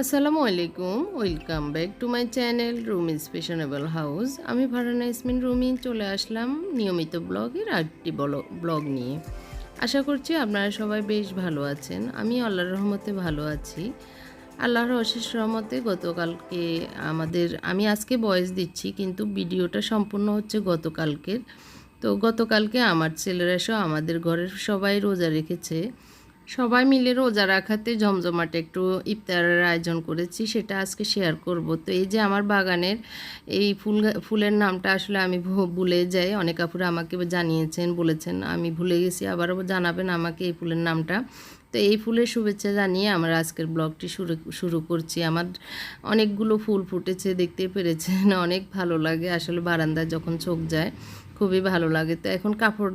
আসসালামু আলাইকুম, welcome back to my channel Rumi's fashionable house. আমি ভারানা ইসমিন রুমি চলে আসলাম নিয়মিত ব্লগের আরেকটি ব্লগ নিয়ে। আশা করছি আপনারা সবাই বেশ ভালো আছেন। আমি আল্লাহর রহমতে ভালো আছি। আল্লাহর অশেষ রহমতে গতকালকে আমাদের, আমি আজকে বয়স দিচ্ছি, কিন্তু ভিডিওটা সম্পূর্ণ হচ্ছে গতকালকের। তো গতকালকে আমার ছেলেরা সহ আমাদের ঘরের সবাই রোজা রেখেছে। সবাই মিলে রোজা রাখাতে জমজমাটে একটু ইফতারের আয়োজন করেছি, সেটা আজকে শেয়ার করব। তো এই যে আমার বাগানের এই ফুল ফুলের নামটা আসলে আমি ভুলে যাই। অনেক আপুরা আমাকে জানিয়েছেন, বলেছেন, আমি ভুলে গেছি, আবারও জানাবেন আমাকে এই ফুলের নামটা। তো এই ফুলের শুভেচ্ছা জানিয়ে আমরা আজকের ব্লগটি শুরু শুরু করছি। আমার অনেকগুলো ফুল ফুটেছে, দেখতে পেরেছেন, অনেক ভালো লাগে। আসলে বারান্দায় যখন চোখ যায় খুবই ভালো লাগে। তো এখন কাপড়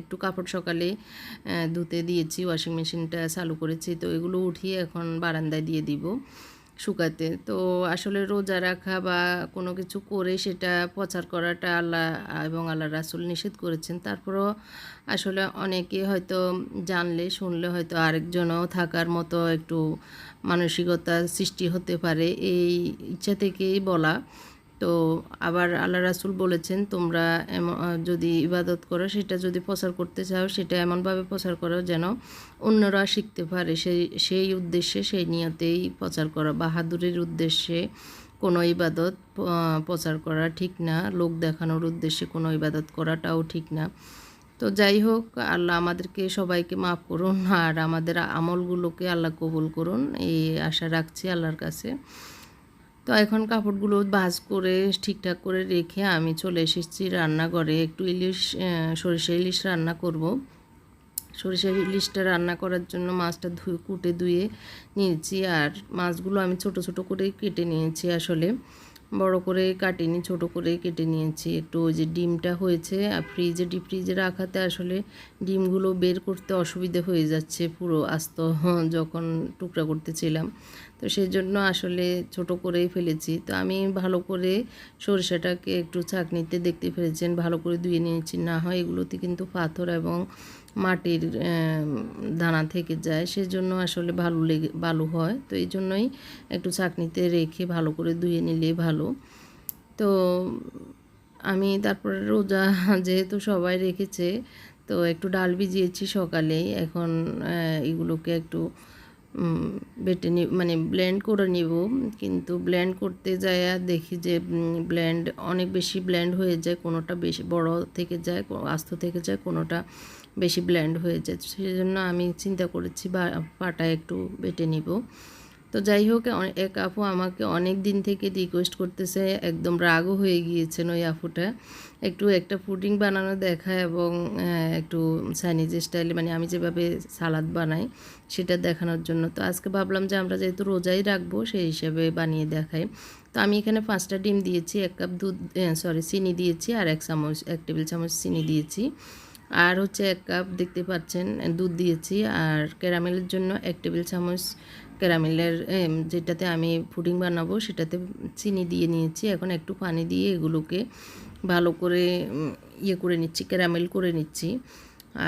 একটু কাপড় সকালে ধুতে দিয়েছি ওয়াশিং মেশিনটা চালু করেছি। তো এগুলো উঠিয়ে এখন বারান্দায় দিয়ে দিব শুকাতে। তো আসলে রোজা রাখা বা কোনো কিছু করে সেটা প্রচার করাটা আল্লাহ এবং আল্লাহ রাসুল নিষেধ করেছেন। তারপরও আসলে অনেকে হয়তো জানলে, শুনলে হয়তো আরেকজনও থাকার মতো একটু মানসিকতা সৃষ্টি হতে পারে। এই ইচ্ছা থেকেই বলা। তো আবার আল্লাহ রাসুল বলেছেন, তোমরা যদি ইবাদত করো, সেটা যদি প্রচার করতে চাও, সেটা এমনভাবে প্রচার করো যেন অন্যরা শিখতে পারে। সেই সেই উদ্দেশ্যে, সেই নিয়তেই প্রচার করা, বাহাদুরের উদ্দেশ্যে কোনো ইবাদত প্রচার করা ঠিক না, লোক দেখানোর উদ্দেশ্যে কোনো ইবাদত করাটাও ঠিক না। তো যাই হোক, আল্লাহ আমাদেরকে সবাইকে মাফ করুন আর আমাদের আমলগুলোকে আল্লাহ কবুল করুন, এই আশা রাখছি আল্লাহর কাছে। তো এখন কাপড়গুলো ভাজ করে, ঠিকঠাক করে রেখে আমি চলে এসেছি রান্নাঘরে। একটু ইলিশ সরিষা ইলিশ রান্না করব। সরিষা ইলিশটা রান্না করার জন্য মাছটা ধুয়ে কুটে ধুয়ে নিয়েছি আর মাছগুলো আমি ছোট ছোট করে কেটে নিয়েছি আসলে। বড় করে কাটিনি, ছোট করে কেটে নিয়েছি। একটু ওই যে ডিমটা হয়েছে, আর ফ্রিজে, ডিপ ফ্রিজে রাখাতে আসলে ডিমগুলো বের করতে অসুবিধে হয়ে যাচ্ছে পুরো আস্ত যখন টুকরা করতেছিলাম। তো সেই জন্য আসলে ছোট করেই ফেলেছি। তো আমি ভালো করে সরিষাটাকে একটু চাকনিতে দেখতে ফেলেছেন, ভালো করে ধুয়ে নিয়েছি। না হয় এগুলোতে কিন্তু পাথর এবং মাটির দানা থেকে যায়। সেজন্য আসলে ভালো লেগে, ভালো হয়। তো এই জন্যই একটু চাকনিতে রেখে ভালো করে ধুয়ে নিলে ভালো। তো আমি তারপরে রোজা যেহেতু সবাই রেখেছে, তো একটু ডাল ভিজিয়েছি সকালেই। এখন এগুলোকে একটু বেটে নি মানে ব্লেন্ড করে নিব। কিন্তু ব্লেন্ড করতে যায় দেখি যে ব্লেন্ড অনেক বেশি ব্লেন্ড হয়ে যায়, কোনোটা বেশি বড় থেকে যায় আস্ত থেকে যায়, কোনোটা বেশি ব্ল্যান্ড হয়ে যায়। সেই জন্য আমি চিন্তা করেছি বা পাটা একটু বেটে নিব। তো যাই হোক এক আপু আমাকে অনেক দিন থেকে রিকোয়েস্ট করতেছে, একদম রাগও হয়ে গিয়েছেন ওই আপুটা। একটু একটা পুডিং বানানো দেখা এবং একটু চাইনিজ স্টাইলে মানে আমি যেভাবে সালাদ বানাই সেটা দেখানোর জন্য। তো আজকে ভাবলাম যে আমরা যেহেতু রোজাই রাখব, সেই হিসেবে বানিয়ে দেখাই। তো আমি এখানে পাঁচটা ডিম দিয়েছি, এক কাপ দুধ সরি চিনি দিয়েছি আর এক চামচ, এক টেবিল চামচ চিনি দিয়েছি। আর হচ্ছে এক কাপ, দেখতে পাচ্ছেন, দুধ দিয়েছি। আর ক্যারামেলের জন্য এক টেবিল চামচ ক্যারামেলের যেটাতে আমি পুডিং বানাবো, সেটাতে চিনি দিয়ে নিয়েছি। এখন একটু পানি দিয়ে এগুলোকে ভালো করে ইয়ে করে নিচ্ছি, ক্যারামেল করে নিচ্ছি।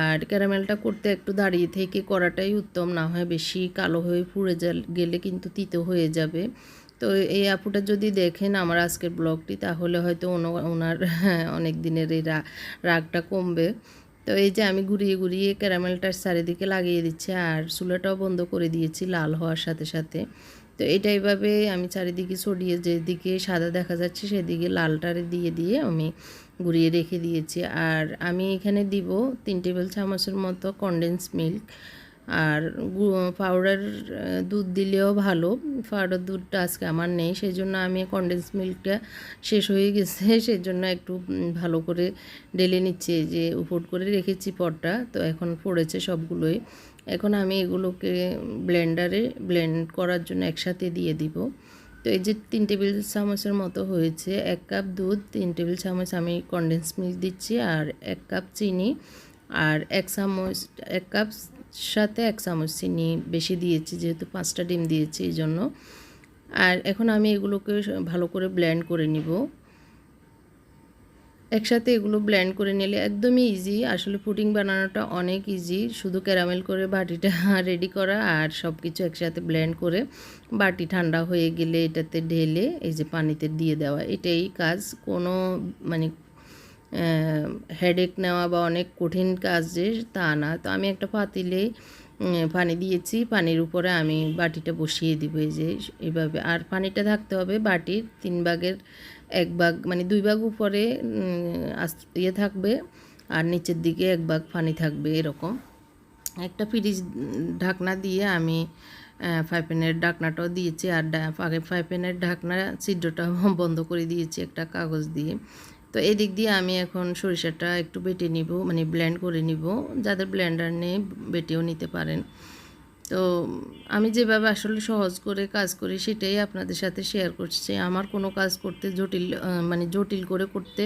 আর ক্যারামেলটা করতে একটু দাঁড়িয়ে থেকে করাটাই উত্তম, না হয় বেশি কালো হয়ে পুড়ে গেলে কিন্তু তিতো হয়ে যাবে। তো এই আপুটা যদি দেখেন আমার আজকের ব্লগটি, তাহলে হয়তো ওনার অনেক দিনের এই রাগটা কমবে। তো এই যে আমি ঘুরিয়ে ঘুরিয়ে ক্যারামেলটার চারিদিকে লাগিয়ে দিচ্ছি আর চুলাটাও বন্ধ করে দিয়েছি লাল হওয়ার সাথে সাথে। তো এটা এইভাবে আমি চারিদিকে ছড়িয়ে যেদিকে সাদা দেখা যাচ্ছে সেদিকে লালটার দিয়ে দিয়ে আমি ঘুরিয়ে রেখে দিয়েছি। আর আমি এখানে দিব তিন টেবিল চামচের মতো কনডেন্স মিল্ক আর পাউডার দুধ দিলেও ভালো। পাউডার দুধটা আজকে আমার নেই সেই জন্য আমি কনডেন্স মিল্কটা শেষ হয়ে গেছে। সেই জন্য একটু ভালো করে ডেলে নিচ্ছি যে উপর করে রেখেছি পটটা। তো এখন পড়েছে সবগুলোই। এখন আমি এগুলোকে ব্লেন্ডারে ব্লেন্ড করার জন্য একসাথে দিয়ে দিব। তো এই যে তিন টেবিল চামচের মতো হয়েছে। এক কাপ দুধ, তিন টেবিল চামচ আমি কনডেন্স মিল্ক দিচ্ছি, আর এক কাপ চিনি, আর এক চামচ, এক কাপ সাথে এক চামচ চিনি বেশি দিয়েছি, যেহেতু পাঁচটা ডিম দিয়েছি এই জন্য। আর এখন আমি এগুলোকে ভালো করে ব্লেন্ড করে নিব। একসাথে এগুলো ব্লেন্ড করে নিলে একদমই ইজি আসলে পুডিং বানানোটা অনেক ইজি শুধু ক্যারামেল করে বাটিটা রেডি করা আর সব কিছু একসাথে ব্লেন্ড করে বাটি ঠান্ডা হয়ে গেলে এটাতে ঢেলে এই যে পানিতে দিয়ে দেওয়া, এটাই কাজ। কোনো মানে হেডেক নেওয়া বা অনেক কঠিন কাজ যে তা না। তো আমি একটা পাতিলে পানি দিয়েছি, পানির উপরে আমি বাটিটা বসিয়ে দিব এই যে এইভাবে আর পানিটা থাকতে হবে বাটির তিন ভাগের এক ভাগ মানে দুই ভাগ উপরে ইয়ে থাকবে আর নিচের দিকে এক ভাগ পানি থাকবে এরকম। একটা ফ্রিজ ঢাকনা দিয়ে আমি ফাইপেনের ঢাকনাটাও দিয়েছি আর ফাইপেনের ঢাকনা ছিদ্রটা বন্ধ করে দিয়েছি একটা কাগজ দিয়ে। তো এদিক দিয়ে আমি এখন সরিষাটা একটু বেটে নিব মানে ব্লেন্ড করে নিব যাদের ব্লেন্ডার নেই বেটেও নিতে পারেন। তো আমি যেভাবে আসলে সহজ করে কাজ করি সেটাই আপনাদের সাথে শেয়ার করছি। আমার কোনো কাজ করতে জটিল মানে জটিল করে করতে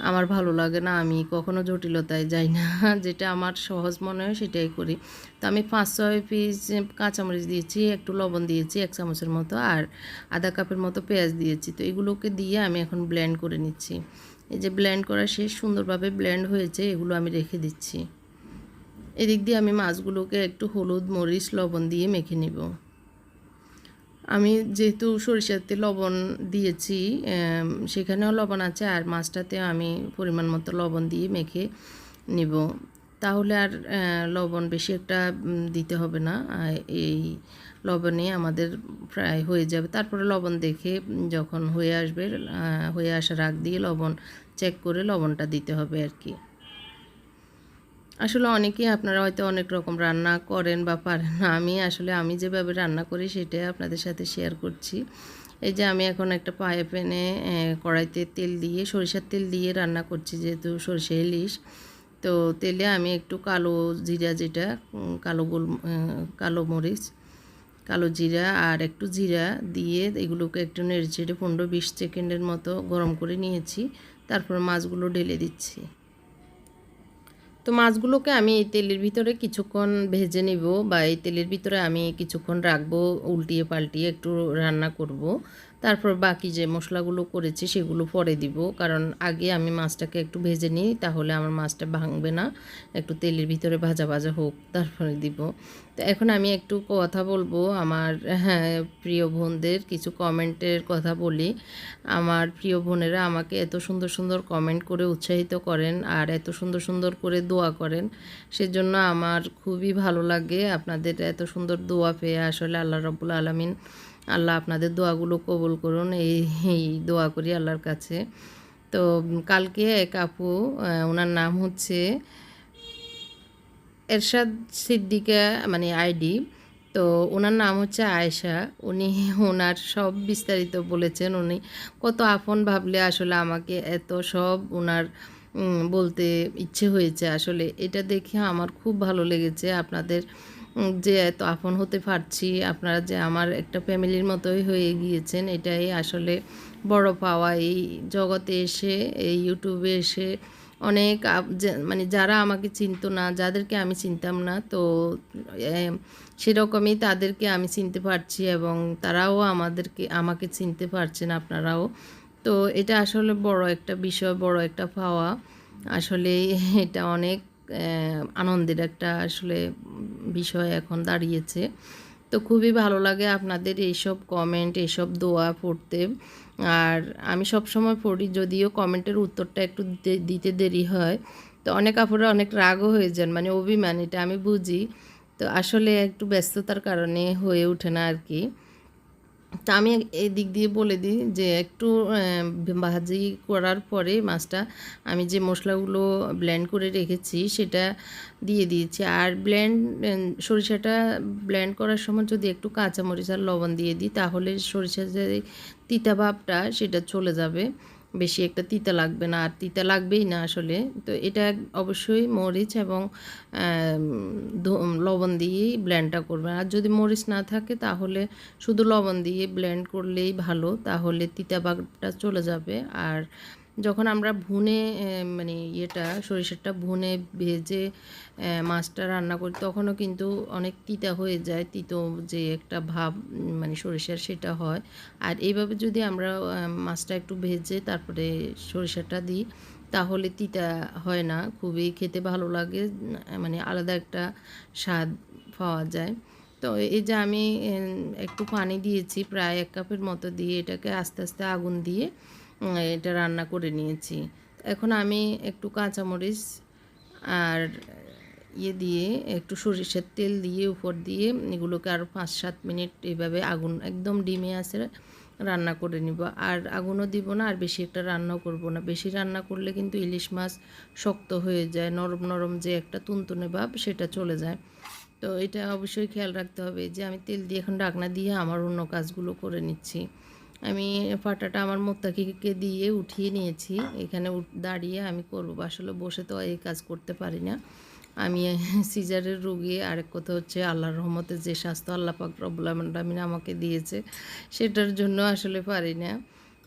আমার ভালো লাগে না। আমি কখনো জটিলতায় যাই না। যেটা আমার সহজ মনে হয় সেটাই করি। তো আমি পাঁচ, ছয় পিস কাঁচামরিচ দিয়েছি, একটু লবণ দিয়েছি, এক চামচের মতো, আর আধা কাপের মতো পেঁয়াজ দিয়েছি। তো এগুলোকে দিয়ে আমি এখন ব্লেন্ড করে নিচ্ছি। এই যে ব্লেন্ড করা শেষ সুন্দরভাবে ব্লেন্ড হয়েছে, এগুলো আমি রেখে দিচ্ছি। এদিক দিয়ে আমি মাছগুলোকে একটু হলুদ, মরিচ, লবণ দিয়ে মেখে নিব। আমি যেহেতু সরিষাতে লবণ দিয়েছি সেখানেও লবণ আছে, আর মাছটাতে আমি পরিমাণ মতো লবণ দিয়ে মেখে নিব। তাহলে আর লবণ বেশি একটা দিতে হবে না এই লবণে আমাদের প্রায় হয়ে যাবে। তারপরে লবণ দেখে যখন হয়ে আসবে হয়ে আসার আগ দিয়ে লবণ চেক করে লবণটা দিতে হবে আর কি। আসলে অনেকেই আপনারা হয়তো অনেক রকম রান্না করেন বা পারেন আমি আসলে আমি যেভাবে রান্না করি সেটাই আপনাদের সাথে শেয়ার করছি। এই যে আমি এখন একটা পায়ে প্যানে কড়াইতে তেল দিয়ে, সরিষার তেল দিয়ে রান্না করছি যেহেতু সরিষা ইলিশ। তো তেলে আমি একটু কালো জিরা যেটা কালো গোল কালো মরিচ কালো জিরা আর একটু জিরা দিয়ে এগুলোকে একটু নেড়ে চেড়ে পনেরো বিশ সেকেন্ডের মতো গরম করে নিয়েছি তারপর মাছগুলো ঢেলে দিচ্ছি তো মাছগুলোকে আমি এই তেলের ভিতরে কিছুক্ষণ ভেজে নিব বা এই তেলের ভিতরে আমি কিছুক্ষণ রাখব, উল্টিয়ে পাল্টিয়ে একটু রান্না করব। তারপর বাকি যে মশলাগুলো করেছি সেগুলো পরে দিব। কারণ আগে আমি মাছটাকে একটু ভেজে নিই, তাহলে আমার মাছটা ভাঙবে না। একটু তেলের ভিতরে ভাজা ভাজা হোক, তারপরে দিব। তো এখন আমি একটু কথা বলব আমার হ্যাঁ প্রিয় বোনদের কিছু কমেন্টের কথা বলি। আমার প্রিয় বোনেরা আমাকে এত সুন্দর সুন্দর কমেন্ট করে উৎসাহিত করেন আর এত সুন্দর সুন্দর করে দোয়া করেন। সেজন্য আমার খুবই ভালো লাগে আপনাদের এত সুন্দর দোয়া পেয়ে। আসলে আল্লাহ রব্বুল আলমিন আল্লাহ আপনাদের দোয়াগুলো কবল করুন, এই এই দোয়া করি আল্লাহর কাছে। তো কালকে এক আপু ওনার নাম হচ্ছে এরশাদ সিদ্দিকা মানে আইডি। তো ওনার নাম হচ্ছে আয়েশা। উনি ওনার সব বিস্তারিত বলেছেন। উনি কত আপন ভাবলে আসলে আমাকে এত সব ওনার বলতে ইচ্ছে হয়েছে। আসলে এটা দেখে আমার খুব ভালো লেগেছে। আপনাদের যে এত আপন হতে পারছি, আপনারা যে আমার একটা ফ্যামিলির মতোই হয়ে গিয়েছেন, এটাই আসলে বড় পাওয়া। এই জগতে এসে, এই ইউটিউবে এসে অনেক মানে যারা আমাকে চিনতো না, যাদেরকে আমি চিনতাম না, তো সেরকমই তাদেরকে আমি চিনতে পারছি এবং তারাও আমাদেরকে, আমাকে চিনতে পারছেন আপনারাও। তো এটা আসলে বড় একটা বিষয়, বড় একটা পাওয়া। আসলে এটা অনেক আনন্দের একটা আসলে বিষয় এখন দাঁড়িয়েছে। তো খুবই ভালো লাগে আপনাদের এইসব কমেন্ট এইসব দোয়া পড়তে। আর আমি সব সময় পড়ি, যদিও কমেন্টের উত্তরটা একটু দিতে দেরি হয়। তো অনেক আপুরা অনেক রাগও হয়ে যান মানে অভিমান এটা আমি বুঝি। তো আসলে একটু ব্যস্ততার কারণে হয়ে ওঠে না আর কি। তা আমি এই দিক দিয়ে বলে দিই যে একটু ভাজি করার পরে মাছটা আমি যে মশলাগুলো ব্লেন্ড করে রেখেছি সেটা দিয়ে দিয়েছি। আর ব্লেন্ড সরিষাটা ব্লেন্ড করার সময় যদি একটু কাঁচামরিচ আর লবণ দিয়ে দিই তাহলে সরিষার যে তিতাভাবটা সেটা চলে যাবে। বেশি একটা তিতা লাগবে না, আর তিতা লাগবেই না আসলে। তো এটা অবশ্যই মরিচ এবং লবণ দিয়েই ব্ল্যান্ডটা করবেন। আর যদি মরিচ না থাকে তাহলে শুধু লবণ দিয়ে ব্ল্যান্ড করলেই ভালো, তাহলে তিতা বাগটা চলে যাবে। আর যখন আমরা ভুনে মানে ইয়েটা, সরিষাটা ভুনে ভেজে মাছটা রান্না করি, তখনও কিন্তু অনেক তিতা হয়ে যায়, তিতো যে একটা ভাব মানে সরিষার সেটা হয়। আর এইভাবে যদি আমরা মাছটা একটু ভেজে তারপরে সরিষাটা দিই, তাহলে তিতা হয় না, খুবই খেতে ভালো লাগে মানে আলাদা একটা স্বাদ পাওয়া যায়। তো এই যে আমি একটু পানি দিয়েছি, প্রায় এক কাপের মতো দিয়ে এটাকে আস্তে আস্তে আগুন দিয়ে এটা রান্না করে নিয়েছি। এখন আমি একটু কাঁচামরিচ আর ইয়ে দিয়ে, একটু সরিষার তেল দিয়ে, উপর দিয়ে এগুলোকে আরও পাঁচ সাত মিনিট এইভাবে আগুন, একদম ডিমে আছে, রান্না করে নিব। আর আগুনও দিব না, আর বেশি একটা রান্নাও করব না। বেশি রান্না করলে কিন্তু ইলিশ মাছ শক্ত হয়ে যায়, নরম নরম যে একটা তুনতুনে ভাব সেটা চলে যায়। তো এটা অবশ্যই খেয়াল রাখতে হবে যে আমি তেল দিয়ে এখন ডাকনা দিয়ে আমার অন্য কাজগুলো করে নিচ্ছি। আমি পাটাটা আমার মোত্তাকিকে দিয়ে উঠিয়ে নিয়েছি। এখানে দাঁড়িয়ে আমি করব। আসলে বসে তো এই কাজ করতে পারি না। আমি সিজারের রুগী, আরেক কথা হচ্ছে আল্লাহর রহমতে যে স্বাস্থ্য আল্লাহ পাক আমাকে দিয়েছে, সেটার জন্য আসলে পারি না।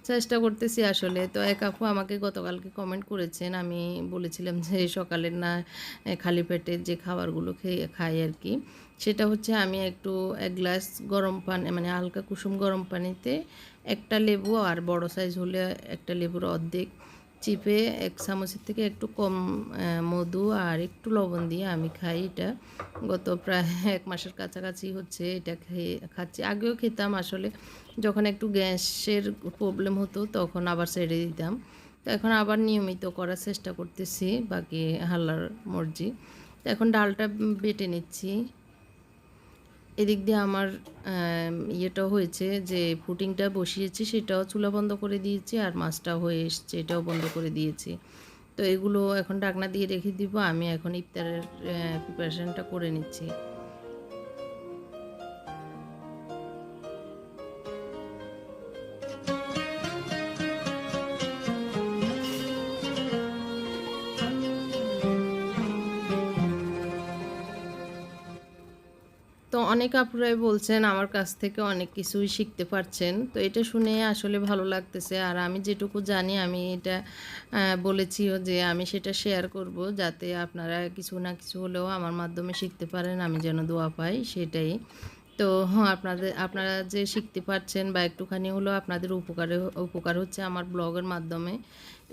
চেষ্টা করতেছি আসলে। তো এক আপু আমাকে গতকালকে কমেন্ট করেছেন। আমি বলেছিলাম যে সকালের না খালি পেটে যে খাবারগুলো খেয়ে, খাই আর কি। সেটা হচ্ছে আমি একটু এক গ্লাস গরম পানি মানে হালকা কুসুম গরম পানিতে একটা লেবু আর বড় সাইজ হলে একটা লেবুর অর্ধেক। চিপে এক চামচের থেকে একটু কম মধু আর একটু লবণ দিয়ে আমি খাই এটা। গত প্রায় এক মাসের কাছাকাছি হচ্ছে এটা খেয়ে, খাচ্ছি। আগেও খেতাম আসলে। যখন একটু গ্যাসের প্রবলেম হতো তখন আবার ছেড়ে দিতাম। তো এখন আবার নিয়মিত করার চেষ্টা করতেছি বাকি হাল্লার মর্জি। তো এখন ডালটা বেটে নিচ্ছি। এদিক দিয়ে আমার ইয়েটা ইয়েটাও হয়েছে যে ফুটিংটা বসিয়েছি, সেটাও চুলা বন্ধ করে দিয়েছি আর মাছটাও হয়ে এসছে, এটাও বন্ধ করে দিয়েছি। তো এগুলো এখন ডাকনা দিয়ে রেখে দিব, আমি এখন ইফতারের প্রিপারেশানটা করে নিচ্ছি। অনেক আপুরাই বলছেন আমার কাছ থেকে অনেক কিছুই শিখতে পারছেন। তো এটা শুনে আসলে ভালো লাগতেছে। আর আমি যেটুকু জানি, আমি এটা বলেছিও যে আমি সেটা শেয়ার করব যাতে আপনারা কিছু না কিছু হলেও আমার মাধ্যমে শিখতে পারেন, আমি যেন দোয়া পাই সেটাই। তো হ্যাঁ আপনাদের, আপনারা যে শিখতে পারছেন বা একটুখানি হলেও আপনাদের উপকারে, উপকার হচ্ছে আমার ব্লগের মাধ্যমে,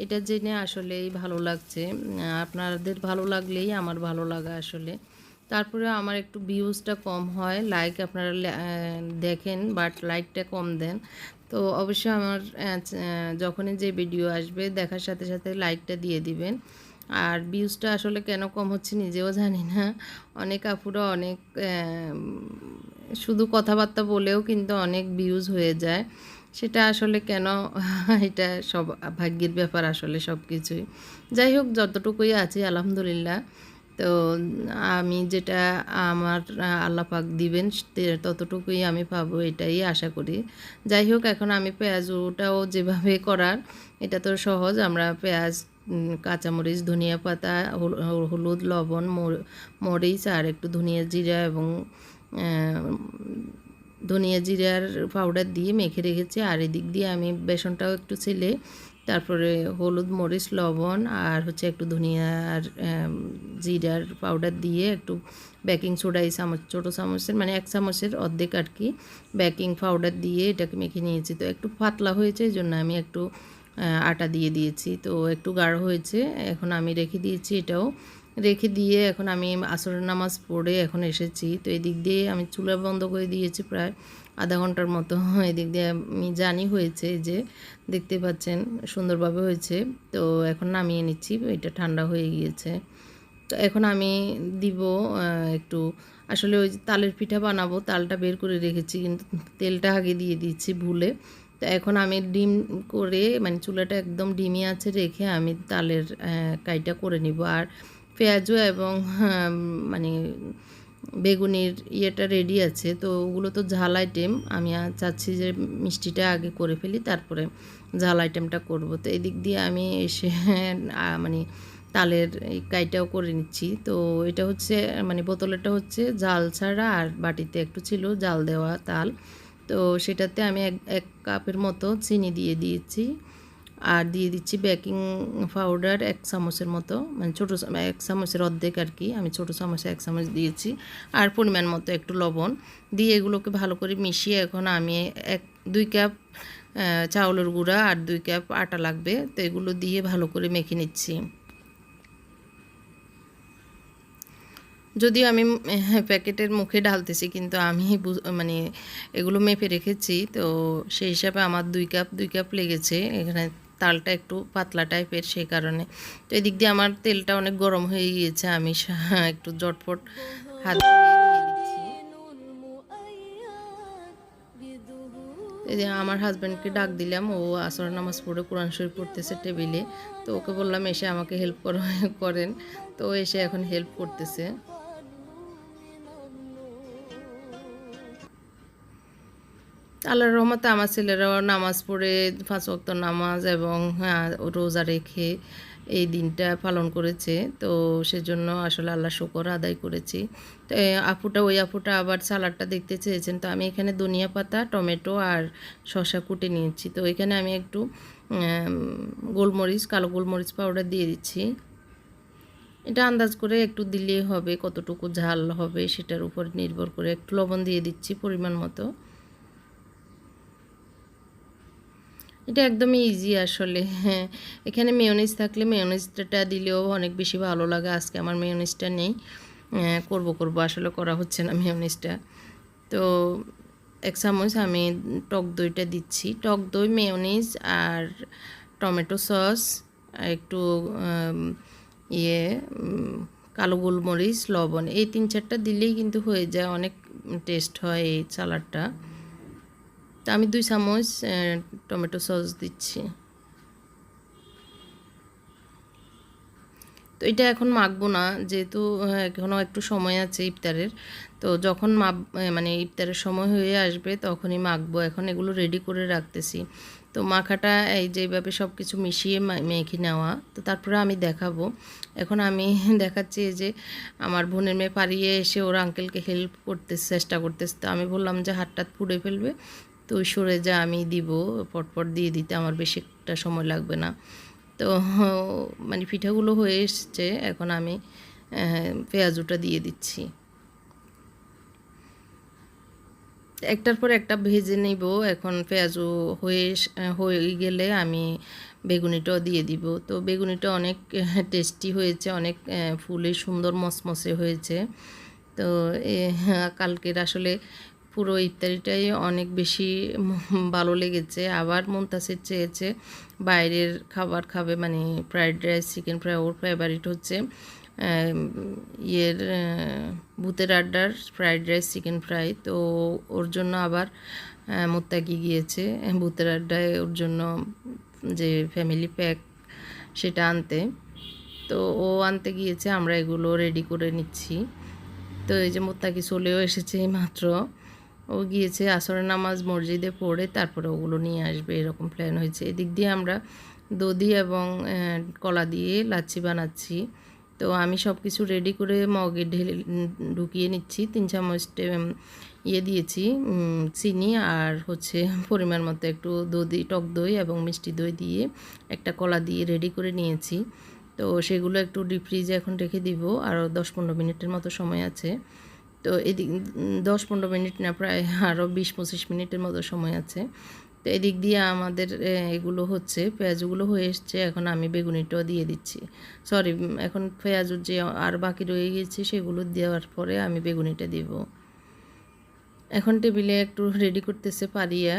এটা জেনে আসলেই ভালো লাগছে। আপনাদের ভালো লাগলেই আমার ভালো লাগা আসলে। তারপরে আমার একটু ভিউজটা কম হয়। লাইক আপনারা দেখেন বাট লাইকটা কম দেন। তো অবশ্যই আমার যখনই যে ভিডিও আসবে, দেখার সাথে সাথে লাইকটা দিয়ে দিবেন। আর ভিউজটা আসলে কেন কম হচ্ছে নিজেও জানি না। অনেক আপুরা অনেক শুধু কথাবার্তা বলেও কিন্তু অনেক ভিউজ হয়ে যায়। সেটা আসলে কেন? এটা সব ভাগ্যের ব্যাপার আসলে সব কিছুই যাই হোক, যতটুকুই আছি, আলহামদুলিল্লাহ। তো আমি যেটা আমার আল্লাহ পাক দিবেন ততটুকুই আমি পাবো এটাই আশা করি। যাই হোক, এখন আমি পেঁয়াজটাও যেভাবে করার, এটা তো সহজ। আমরা পেঁয়াজ কাঁচামরিচ, ধনিয়া পাতা, হল- হলুদ, লবণ মরিচ আর একটু ধনিয়া জিরা এবং ধনিয়া জিরার পাউডার দিয়ে মেখে রেখেছি। আর এদিক দিয়ে আমি বেসনটাও একটু ছেলে তারপরে হলুদ মরিচ, লবণ আর হচ্ছে একটু ধনিয়া আর জিরার পাউডার দিয়ে একটু বেকিং সোডা এই চামচ, ছোটো চামচের মানে এক চামচের অর্ধেক আর কি বেকিং পাউডার দিয়ে এটাকে মেখে নিয়েছি। তো একটু পাতলা হয়েছে এই জন্য আমি একটু আটা দিয়ে দিয়েছি। তো একটু গাঢ় হয়েছে, এখন আমি রেখে দিয়েছি এটাও। রেখে দিয়ে এখন আমি আসরের নামাজ পড়ে এখন এসেছি। তো এদিক দিয়ে আমি চুলা বন্ধ করে দিয়েছি প্রায় আধা ঘণ্টার মতো এদিক দিয়ে আমি জানি হয়েছে যে, দেখতে পাচ্ছেন সুন্দরভাবে হয়েছে। তো এখন নামিয়ে নিচ্ছি, এটা ঠান্ডা হয়ে গিয়েছে। তো এখন আমি দিব একটু, আসলে ওই তালের পিঠা বানাবো, তালটা বের করে রেখেছি, কিন্তু তেলটা আগে দিয়ে দিচ্ছি ভুলে। তো এখন আমি ডিম করে মানে চুলাটা একদম ডিমই আছে রেখে আমি তালের কাইটা করে নিব। আর পেঁয়াজও এবং মানে বেগুনির ইয়েটা রেডি আছে, তো ওগুলো তো ঝাল আইটেম আমি চাচ্ছি যে মিষ্টিটা আগে করে ফেলি, তারপরে ঝাল আইটেমটা করব। তো এদিক দিয়ে আমি এসে মানে তালের এই কাইটাও করে নিচ্ছি। তো এটা হচ্ছে মানে বোতলেরটা হচ্ছে জাল ছাড়া, আর বাটিতে একটু ছিল জাল দেওয়া তাল। তো সেটাতে আমি এক এক কাপের মতো চিনি দিয়ে দিয়েছি। আর দিয়ে দিচ্ছি বেকিং পাউডার এক চামচের মতো মানে ছোটো এক চামচের অর্ধেক আর কি আমি ছোটো চামচে এক চামচ দিয়েছি। আর পরিমাণ মতো একটু লবণ দিয়ে এগুলোকে ভালো করে মিশিয়ে এখন আমি এক দুই কাপ চাউলের গুঁড়া আর দুই কাপ আটা লাগবে তো এগুলো দিয়ে ভালো করে মেখে নিচ্ছি। যদিও আমি আহ, প্যাকেটের মুখে ঢালতেছি কিন্তু আমি মানে এগুলো মেপে রেখেছি তো সেই হিসাবে আমার দুই কাপ দুই কাপ লেগেছে এখানে তালটা একটু পাতলা টাইপের সেই কারণে। তো এদিক দিয়ে আমার তেলটা অনেক গরম হয়ে গিয়েছে, আমি একটু জটফট হাত এই আমার হাজব্যান্ডকে ডাক দিলাম, ও আসর নামাজ পড়ে কোরআন শরীফ পড়তেছে টেবিলে। তো ওকে বললাম, এসে আমাকে হেল্প করো, করেন। তো এসে এখন হেল্প করতেছে। আল্লাহর রহমতে আমার ছেলেরাও নামাজ পড়ে পাঁচ ওয়াক্ত নামাজ এবং হ্যাঁ, রোজা রেখে এই দিনটা পালন করেছে। তো সেজন্য আসলে আল্লাহ শুকর আদায় করেছি। তো আপুটা ওই আপুটা আবার সালাডটা দেখতে চেয়েছেন। তো আমি এখানে ধনিয়া পাতা টমেটো আর শসা কুটে নিয়েছি। তো এখানে আমি একটু গোলমরিচ কালো গোলমরিচ পাউডার দিয়ে দিচ্ছি। এটা আন্দাজ করে একটু দিলেই হবে কতটুকু ঝাল হবে সেটার উপর নির্ভর করে একটু লবণ দিয়ে দিচ্ছি পরিমাণ মতো। এটা একদমই ইজি আসলে। হ্যাঁ এখানে মেয়নিজ থাকলে মেয়নিজটা দিলেও অনেক বেশি ভালো লাগে। আজকে আমার মেয়নিজটা নেই। করব করব। আসলে করা হচ্ছে না মেয়নিজটা তো এক চামচ আমি টক দইটা দিচ্ছি। টক দই মেয়নিজ আর টমেটো সস, একটু ইয়ে কালো গোলমরিচ, লবণ। এই তিন চারটা দিলেই কিন্তু হয়ে যায়। অনেক টেস্ট হয় এই সালাডটা তা আমি দুই চামচ টমেটো সস দিচ্ছি। তো এটা এখন মাখবো না, যেহেতু এখনও একটু সময় আছে ইফতারের। তো যখন মাপ মানে ইফতারের সময় হয়ে আসবে তখনই মাখবো। এখন এগুলো রেডি করে রাখতেছি। তো মাখাটা এই যেভাবে সব কিছু মিশিয়ে মেখে নেওয়া, তো তারপরে আমি দেখাবো। এখন আমি দেখাচ্ছি যে আমার বোনের মেয়ে পাড়িয়ে এসে ওর আঙ্কেলকে হেল্প করতে চেষ্টা করতেছে। তো আমি বললাম যে হাতটা পুড়ে ফেলবে তো সরে যা আমি দিব পটপট দিয়ে দিতে আমার বেশি একটা সময় লাগবে না। তো মানে পিঠাগুলো হয়ে এসছে এখন আমি পেঁয়াজুটা দিয়ে দিচ্ছি। একটার পর একটা ভেজে নিব এখন পেঁয়াজু হয়ে হয়ে গেলে আমি বেগুনিটাও দিয়ে দিব। তো বেগুনিটা অনেক টেস্টি হয়েছে অনেক ফুলে সুন্দর মসমসে হয়েছে। তো হ্যাঁ, কালকের আসলে পুরো ইফতারিটাই অনেক বেশি ভালো লেগেছে। আবার মুনতাসির চেয়েছে বাইরের খাবার খাবে মানে ফ্রাইড রাইস চিকেন ফ্রাই ওর ফেভারিট হচ্ছে ইয়ের ভূতের আড্ডার ফ্রাইড রাইস চিকেন ফ্রাই তো ওর জন্য আবার মোত্তাকি গিয়েছে ভূতের আড্ডায় ওর জন্য যে ফ্যামিলি প্যাক সেটা আনতে। তো ও আনতে গিয়েছে, আমরা এগুলো রেডি করে নিচ্ছি। তো এই যে মোত্তাকি চলেও এসেছে এই মাত্র। ও গিয়েছে আসরের নামাজ মসজিদে পড়ে, তারপরে ওগুলো নিয়ে আসবে, এরকম প্ল্যান হয়েছে। এদিক দিয়ে আমরা দধি এবং কলা দিয়ে লাচ্ছি বানাচ্ছি। তো আমি সব কিছু রেডি করে মগে ঢেলে ঢুকিয়ে নিচ্ছি। তিন চামচ ইয়ে দিয়েছি চিনি আর হচ্ছে পরিমাণ মতো একটু দধি, টক দই এবং মিষ্টি দই দিয়ে একটা কলা দিয়ে রেডি করে নিয়েছি। তো সেগুলো একটু ডিপ ফ্রিজে এখন রেখে দিব। আরও দশ পনেরো মিনিটের মতো সময় আছে। তো এদিক দশ পনেরো মিনিট না, প্রায় আরও বিশ পঁচিশ মিনিটের মতো সময় আছে। তো এদিক দিয়ে আমাদের এগুলো হচ্ছে, পেঁয়াজগুলো হয়ে এসছে, এখন আমি বেগুনিটাও দিয়ে দিচ্ছি। সরি এখন পেঁয়াজ যে আর বাকি রয়ে গেছে সেগুলো দেওয়ার পরে আমি বেগুনিটা দিব। এখন টেবিলে একটু রেডি করতেছে পারিয়া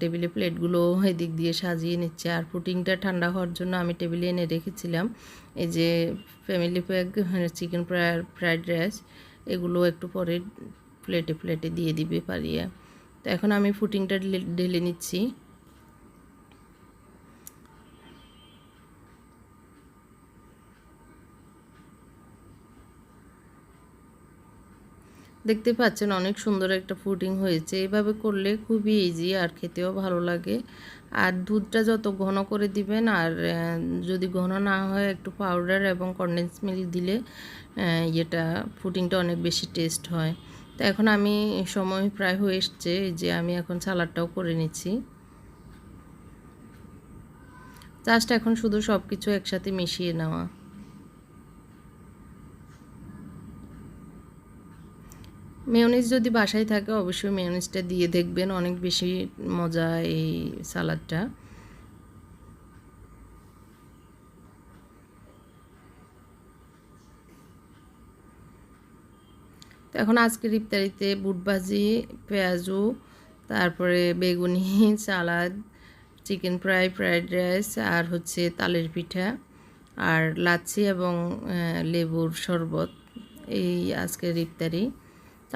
টেবিলে প্লেটগুলো এদিক দিয়ে সাজিয়ে নিচ্ছে। আর পুটিংটা ঠান্ডা হওয়ার জন্য আমি টেবিলে এনে রেখেছিলাম। এই যে family pack chicken fryer fried rice এগুলো একটু পরে প্লেটে প্লেটে দিয়ে দিবে পারিয়া তো এখন আমি ফুটিংটা ঢেলে- নিচ্ছি। দেখতে পাচ্ছেন অনেক সুন্দর একটা ফুডিং হয়েছে। এইভাবে করলে খুবই ইজি আর খেতেও ভালো লাগে। আর দুধটা যত ঘন করে দিবেন আর যদি ঘন না হয় একটু পাউডার এবং কন্ডেন্স মিল্ক দিলে এটা ফুটিংটা অনেক বেশি টেস্ট হয়। তো এখন আমি সময় প্রায় হয়ে এসছে যে আমি এখন সালাডটাও করে নিচ্ছি। জাস্ট এখন শুধু সব কিছু একসাথে মিশিয়ে নেওয়া। মেয়নিজ যদি বাসায় থাকে, অবশ্যই মেয়নিজটা দিয়ে দেখবেন। অনেক বেশি মজা এই সালাদটা। তো এখন আজকের ইফতারিতে বুট ভাজি, পেঁয়াজু, তারপরে বেগুনি, salad, chicken fry, fried rice, আর হচ্ছে তালের পিঠা, আর লাচ্ছি এবং লেবুর শরবত। এই আজকের ইফতারি।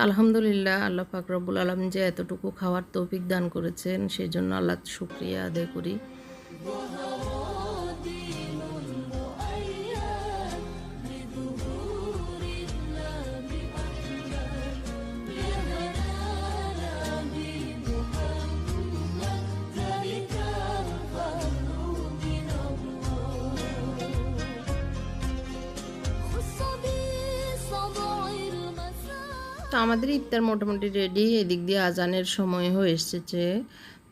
আলহামদুলিল্লাহ, আল্লাহ পাক রব্বুল আলম যে এতটুকু খাওয়ার তৌফিক দান করেছেন সেই জন্য আল্লাহ শুক্রিয়া আদায় করি। আমাদের ইফতার মোটামুটি রেডি এদিক দিয়ে আজানের সময় হয়ে এসেছে।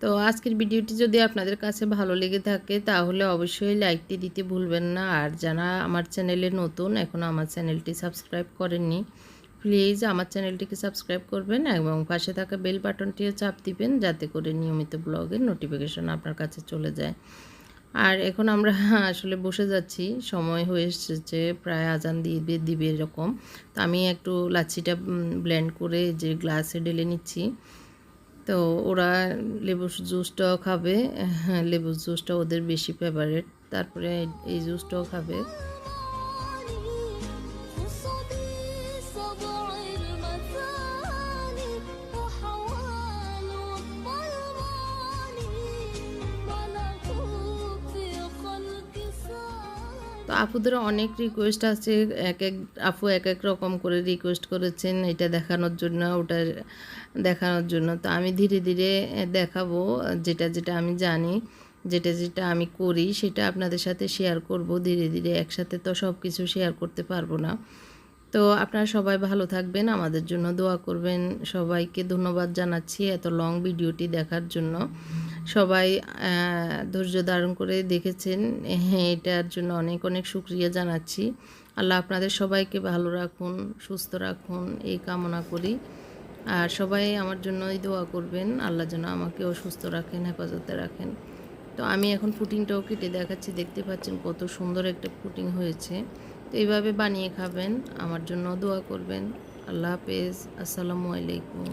তো আজকের ভিডিওটি যদি আপনাদের কাছে ভালো লেগে থাকে, তাহলে অবশ্যই লাইকটি দিতে ভুলবেন না। আর যারা আমার চ্যানেলে নতুন এখনও আমার চ্যানেলটি সাবস্ক্রাইব করেননি প্লিজ আমার চ্যানেলটিকে সাবস্ক্রাইব করবেন এবং পাশে থাকা বেল বাটনটিও চাপ দিবেন, যাতে করে নিয়মিত ব্লগের নোটিফিকেশন আপনার কাছে চলে যায়। আর এখন আমরা আসলে বসে যাচ্ছি। সময় হয়ে এসেছে প্রায় আজান দিবে দিবে এরকম। তো আমি একটু লাচ্ছিটা ব্লেন্ড করে যে গ্লাসে ঢেলে নিচ্ছি। তো ওরা লেবু জুসটাও খাবে। লেবু জুসটা ওদের বেশি ফেভারেট তারপরে এই জুসটাও খাবে। আপুদের অনেক রিকোয়েস্ট আছে, এক এক আপু এক এক রকম করে রিকোয়েস্ট করেছেন এটা দেখানোর জন্য, ওটা দেখানোর জন্য। তো আমি ধীরে ধীরে দেখাবো, যেটা যেটা আমি জানি, যেটা যেটা আমি করি, সেটা আপনাদের সাথে শেয়ার করব। ধীরে ধীরে একসাথে তো সব কিছু শেয়ার করতে পারব না। তো আপনারা সবাই ভালো থাকবেন, আমাদের জন্য দোয়া করবেন। সবাইকে ধন্যবাদ জানাচ্ছি এত লং ভিডিওটি দেখার জন্য। সবাই ধৈর্য ধারণ করে দেখেছেন। হ্যাঁ এটার জন্য অনেক অনেক শুক্রিয়া জানাচ্ছি। আল্লাহ আপনাদের সবাইকে ভালো রাখুন, সুস্থ রাখুন, এই কামনা করি। আর সবাই আমার জন্যই দোয়া করবেন, আল্লাহ যেন আমাকেও সুস্থ রাখেন, হেফাজতে রাখেন। তো আমি এখন পুটিংটাও কেটে দেখাচ্ছি, দেখতে পাচ্ছেন কত সুন্দর একটা পুটিং হয়েছে। তো এইভাবে বানিয়ে খাবেন, আমার জন্য দোয়া করবেন। আল্লাহ হাফেজ, আসসালামু আলাইকুম।